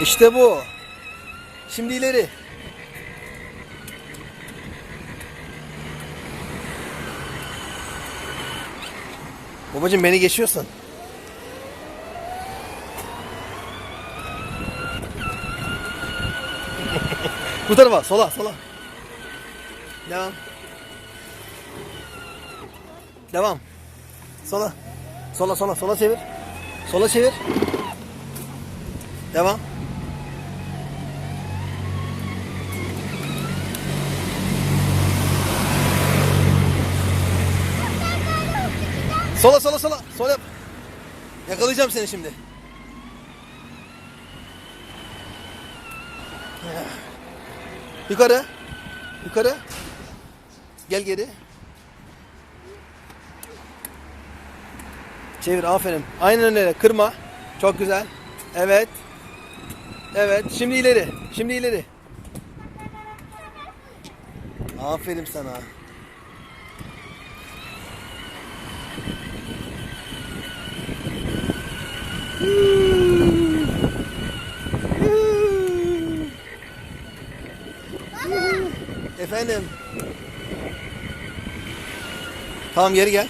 İşte bu. Şimdi ileri. Babacım beni geçiyorsun. Bu tarafa, sola, sola. Devam. Devam. Sola. Sola, sola, sola çevir. Sola çevir. Devam. Sola, sola, sola. Sola yap. Yakalayacağım seni şimdi. Yukarı. Yukarı. Gel geri. Çevir aferin. Aynen öyle. Kırma. Çok güzel. Evet. Evet. Şimdi ileri. Şimdi ileri. Aferin sana. Efendim. Tamam geri gel.